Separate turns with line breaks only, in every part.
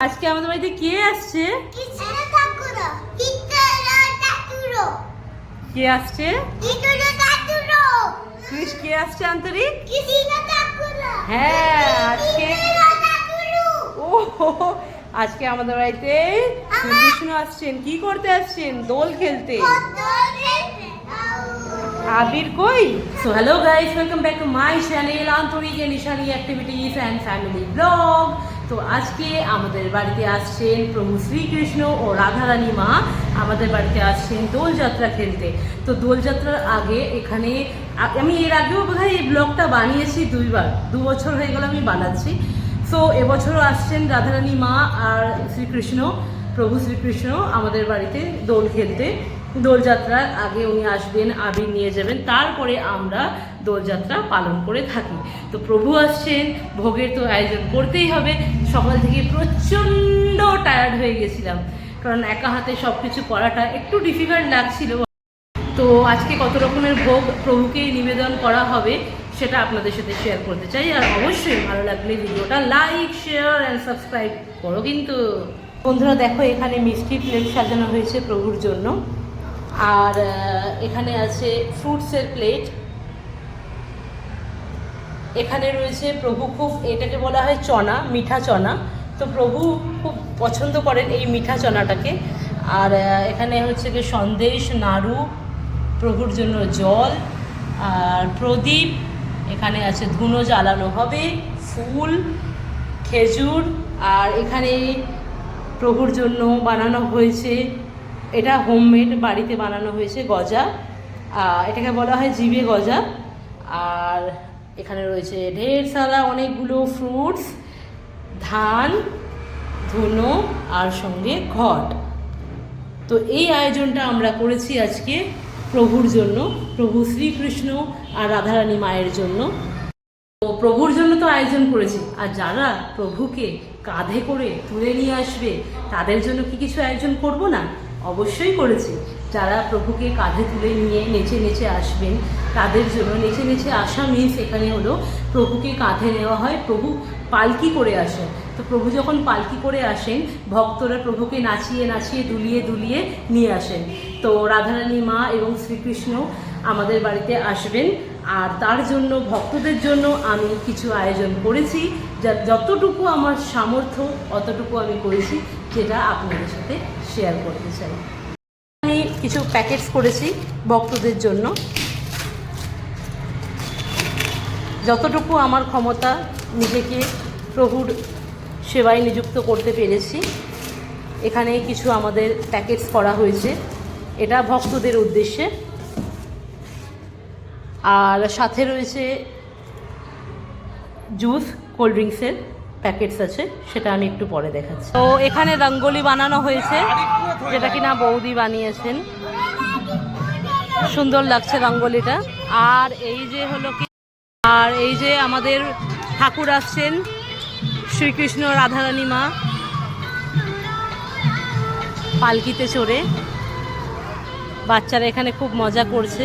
আজকে আমাদের বাড়িতে কে আসছে? কে আসছে? কে আসছে আন্তরিক? হ্যাঁ আজকে ও আজকে আমাদের বাড়িতে শ্রীকৃষ্ণ আসছেন। কি করতে আসছেন? দোল খেলতে। আবির কই? So hello guys welcome back to my channel Antorik and Nishani activities and family vlog তো আজকে আমাদের বাড়িতে আসছেন প্রভু শ্রীকৃষ্ণ ও রাধারানী মা। আমাদের বাড়িতে আসছেন দোলযাত্রা খেলতে। তো দোলযাত্রার আগে এখানে, আমি এর আগেও বোধহয় এই ব্লগটা বানিয়েছি দুইবার, দু বছর হয়ে গেল আমি বানাচ্ছি। সো এবছরও আসছেন রাধারানী মা আর শ্রীকৃষ্ণ, প্রভু শ্রীকৃষ্ণ আমাদের বাড়িতে দোল খেলতে। দোলযাত্রার আগে উনি আসবেন, আবির নিয়ে যাবেন। তারপরে আমরা দোলযাত্রা পালন করে থাকি। তো প্রভু আসছেন, ভোগের তো আয়োজন করতেই হবে। সকাল থেকে প্রচণ্ড টায়ার্ড হয়ে গেছিলাম। কারণ একা হাতে সব কিছু করাটা একটু ডিফিকাল্ট লাগছিল। তো আজকে কত রকমের ভোগ প্রভুকে নিবেদন করা হবে, সেটা আপনাদের সাথে শেয়ার করতে চাই। আর অবশ্যই ভালো লাগলে ভিডিওটা লাইক শেয়ার অ্যান্ড সাবস্ক্রাইব করো কিন্তু। বন্ধুরা, দেখো এখানে মিষ্টি প্লেট সাজানো হয়েছে প্রভুর জন্য। আর এখানে আছে ফ্রুটসের প্লেট এখানে রয়েছে প্রভু খুব, এটাকে বলা হয় চনা, মিঠা চনা। তো প্রভু খুব পছন্দ করেন এই মিঠা চনাটাকে। আর এখানে হচ্ছে কি সন্দেশ, নাড়ু, প্রভুর জন্য জল। আর প্রদীপ, এখানে আছে ধুনো জ্বালানো হবে, ফুল, খেজুর। আর এখানে প্রভুর জন্য বানানো হয়েছে এটা হোমমেড বাড়িতে বানানো হয়েছে গজা। এটাকে বলা হয় জিবে গজা। আর এখানে রয়েছে ঢের সারা অনেকগুলো ফ্রুটস ধান, ধুনো আর সঙ্গে ঘট। তো এই আয়োজনটা আমরা করেছি আজকে প্রভুর জন্য, প্রভু শ্রীকৃষ্ণ আর রাধারানী মায়ের জন্য। তো প্রভুর জন্য তো আয়োজন করেছি। আর যারা প্রভুকে কাঁধে করে তুলে নিয়ে আসবে, তাদের জন্য কি কিছু আয়োজন করব না? অবশ্যই করেছি। যারা প্রভুকে কাঁধে তুলে নিয়ে নেচে নেচে আসবেন, তাদের জন্য নেচে নেচে আসা মিন্স এখানে হলো প্রভুকে কাঁধে নেওয়া হয়, প্রভু পালকি করে আসেন। তো প্রভু যখন পালকি করে আসেন, ভক্তরা প্রভুকে নাচিয়ে নাচিয়ে দুলিয়ে দুলিয়ে নিয়ে আসেন। তো রাধারানী মা এবং শ্রীকৃষ্ণ আমাদের বাড়িতে আসবেন। আর তার জন্য, ভক্তদের জন্য আমি কিছু আয়োজন করেছি, যা যতটুকু আমার সামর্থ্য, অতটুকু আমি করেছি, যেটা আপনাদের সাথে শেয়ার করতে চাই। আমি কিছু প্যাকেটস করেছি ভক্তদের জন্য। যতটুকু আমার ক্ষমতা নিজেকে প্রভুর সেবায় নিযুক্ত করতে পেরেছি এখানে কিছু আমাদের প্যাকেটস করা হয়েছে। এটা ভক্তদের উদ্দেশ্যে। আর সাথে রয়েছে জুস, কোল্ড ড্রিঙ্কসের প্যাকেটস আছে, সেটা আমি একটু পরে দেখাচ্ছি। তো এখানে রঙ্গোলি বানানো হয়েছে, যেটা কিনা বৌদি বানিয়েছেন। সুন্দর লাগছে রঙ্গোলিটা। আর এই যে হলো কি, আর এই যে আমাদের ঠাকুর আসছেন, শ্রীকৃষ্ণ রাধারানী মা। পালকিতে চড়ে। বাচ্চারা এখানে খুব মজা করছে।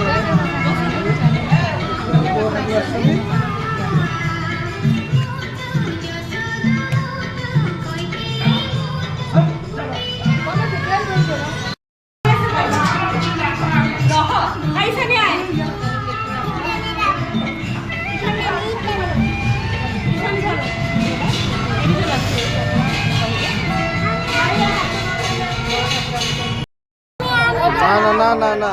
না না।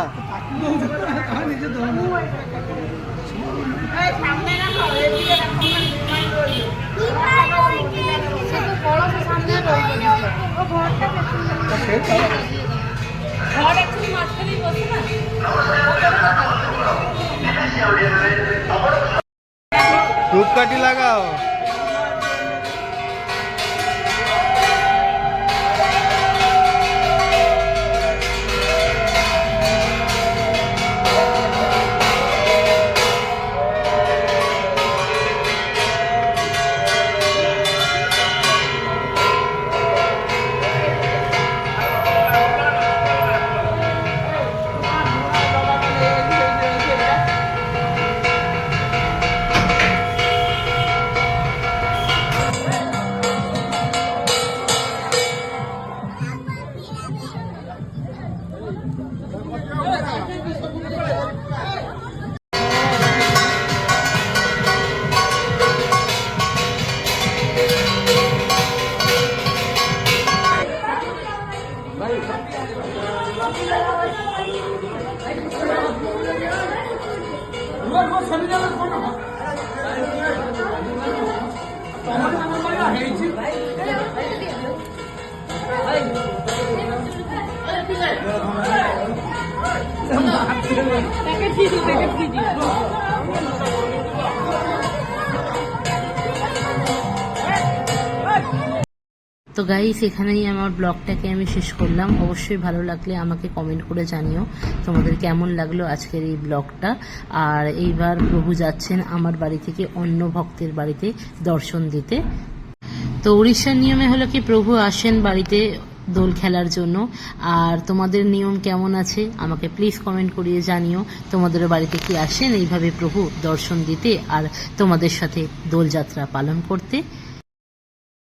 ধূপকাঠি লাগাও।
প্যাকেট কেজি তো গাইস এখানেই আমার ব্লগটাকে আমি শেষ করলাম। অবশ্যই ভালো লাগলে আমাকে কমেন্ট করে জানিও তোমাদের কেমন লাগল আজকের এই ব্লগটা। আর এইবার প্রভু যাচ্ছেন আমার বাড়ি থেকে অন্য ভক্তের বাড়িতে দর্শন দিতে। তো উড়িষ্যার নিয়মে হলো কি, প্রভু আসেন বাড়িতে দোল খেলার জন্য। আর তোমাদের নিয়ম কেমন আছে, আমাকে প্লিজ কমেন্ট করিয়ে জানিও। তোমাদের বাড়িতে কি আসেন? এইভাবে প্রভু দর্শন দিতে আর তোমাদের সাথে দোলযাত্রা পালন করতে।